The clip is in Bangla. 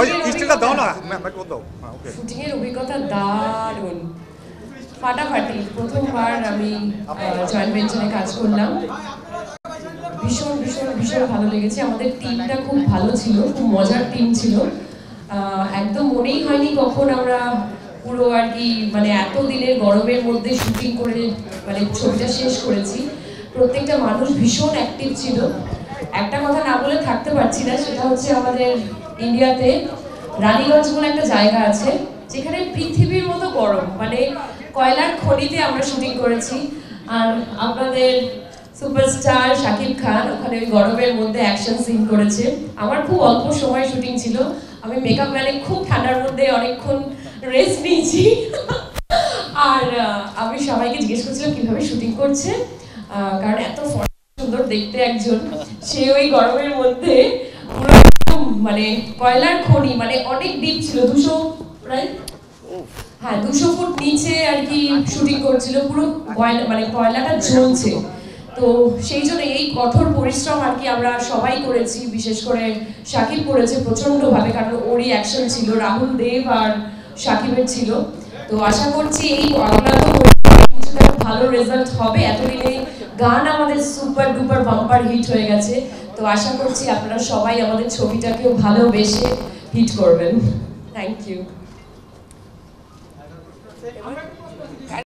ওই দাও না। ম্যাম দাও হ্যাঁ ওকে। শুটিং অভিজ্ঞতা দারুণ। ফাটাফাটি, প্রথমবার আমি জয়েন্ট ভেঞ্চারে কাজ করলাম। ভীষণ ভীষণ ভীষণ ভালো লেগেছে। আমাদের টিমটা খুব ভালো ছিল, খুব মজার টিম ছিল। একদম মনেই হয়নি কখন আমরা পুরো আর কি মানে এত দিনের গরমের মধ্যে শুটিং করে মানে ছবিটা শেষ করেছি। প্রত্যেকটা মানুষ ভীষণ অ্যাক্টিভ ছিল। একটা কথা না বলে থাকতে পারছি না, সেটা হচ্ছে আমাদের ইন্ডিয়াতে রানীগঞ্জ বলে একটা জায়গা আছে, যেখানে পৃথিবীর মতো গরম। মানে কয়লার খনিতে আমরা শুটিং করেছি, আর আপনাদের সুপারস্টার শাকিব খান ওখানে ওই গরমের মধ্যে অ্যাকশন সিন করেছে। আমার খুব অল্প সময় শুটিং ছিল, আমি মেকআপ ম্যানে খুব ঠান্ডার মধ্যে অনেকক্ষণ রেস্ট নিয়েছি। আর আমি সবাইকে জিজ্ঞেস করছিলাম কীভাবে শুটিং করছে কারণ এত সুন্দর দেখতে একজন। সে ওই গরমের মধ্যে মানে কয়লার খনি মানে অনেক ডিপ ছিল দুশো হ্যাঁ দুশো ফুট নিচে আর কি শুটিং করছিল পুরো কয়লা মানে কয়লাটা জ্বলছে। তো সেই জন্য এই কঠোর পরিশ্রম আর কি আমরা সবাই করেছি বিশেষ করে সাকিব করেছে প্রচন্ডভাবে কারণ ওরই অ্যাকশন ছিল রাহুল দেব আর সাকিবের ছিল। তো আশা করছি এই অক্লান্ত ভালো রেজাল্ট হবে এতদিনে গান আমাদের সুপার ডুপার বাম্পার হিট হয়ে গেছে। তো আশা করছি আপনারা সবাই আমাদের ছবিটাকেও ভালোবেসে হিট করবেন। Thank you